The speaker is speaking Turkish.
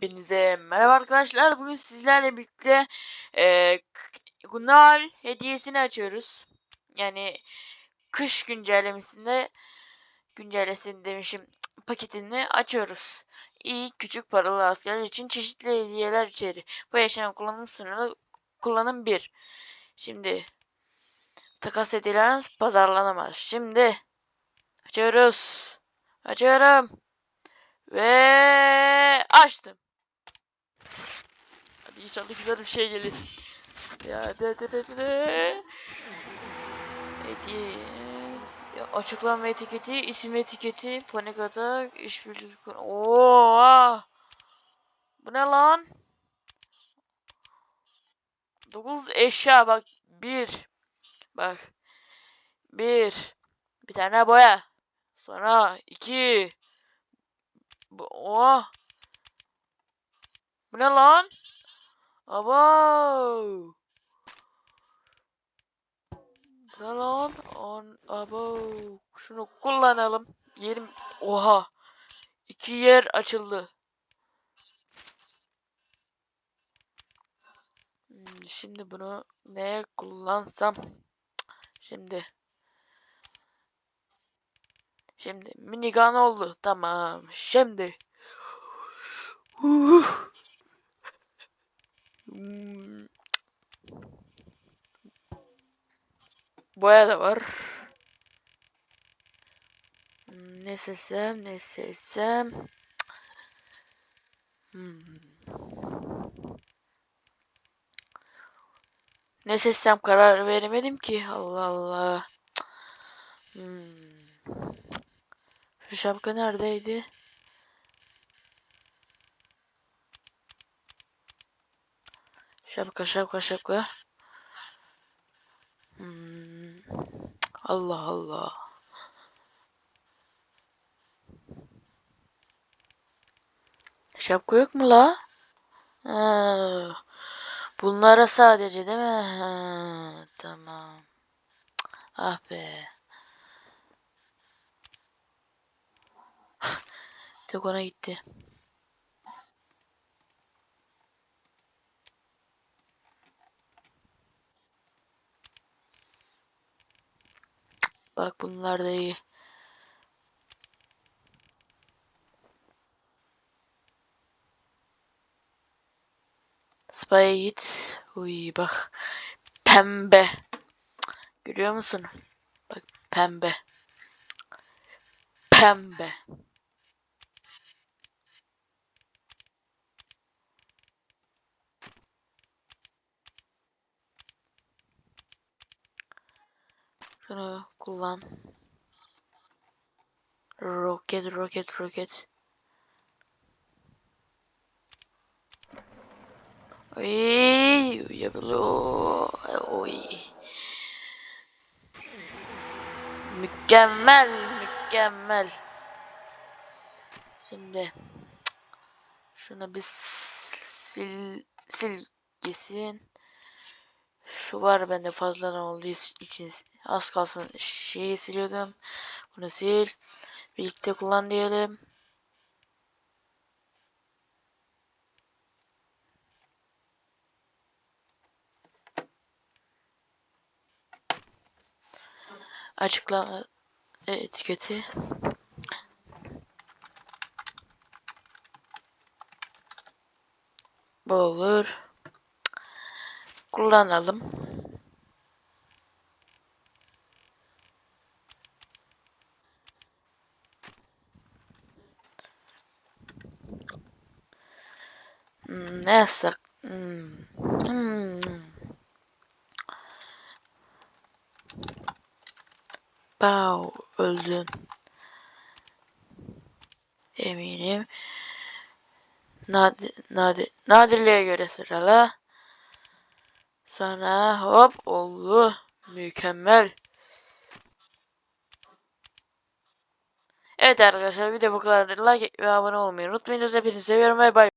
Hepinize merhaba arkadaşlar. Bugün sizlerle birlikte e, Noel hediyesini açıyoruz. Yani kış güncellemesinde güncellesin demişim paketini açıyoruz. İyi küçük paralı askerler için çeşitli hediyeler içeri. Bu yaşanan kullanım sınırı kullanım 1. Şimdi takas hediyeleriniz pazarlanamaz. Şimdi açıyoruz. Açıyorum. Ve açtım. Hadi inşallah güzel bir şey gelir. Ya de de de de de. Ya, açıklama etiketi, isim etiketi, panik atak, işbirliği. Oo! Bu ne lan? 9 eşya bak. Bir. Bak. Bir. Bir tane boya. Sonra iki. Bu, oh. Bu ne lan? Abo. Ne lan? On, abo. Şunu kullanalım. Yerim. Oha. İki yer açıldı. Hmm, Şimdi bunu neye kullansam? Şimdi. Şimdi minigun oldu. Tamam. Şimdi. Uh. Hmm. Boya da var. Hmm, Ne seçsem, ne. Hmm. Ne seçsem karar veremedim ki. Allah Allah. Hmm. Şu şapka neredeydi? Şapka şapka şapka. Hmm. Allah Allah. Şapka yok mu la? Bunlara sadece değil mi? Ha, tamam. Ah be. Tek ona gitti. Bak bunlar da iyi. Spy'e git. Uy bak. Pembe. Görüyor musun? Bak pembe. Pembe. Şunu kullan. Roket, roket, roket. Oy, uyuyabiliyor. Oy. Mükemmel, mükemmel. Şimdi şunu bir sil sil gitsin. Şu var bende fazladan olduğu için az kalsın şeyi siliyordum. Bunu sil. Birlikte kullan diyelim. Açıklama etiketi. Bu olur. Kullanalım. Hmm, ne yazsak? Hmm. Hmm. Pow, öldün. Eminim. Nadir, nadir, nadirliğe göre sırala. Sonra hop oldu. Mükemmel. Evet arkadaşlar de bu kadar like ve abone olmayı unutmayın. Hepinizi seviyorum ve bay.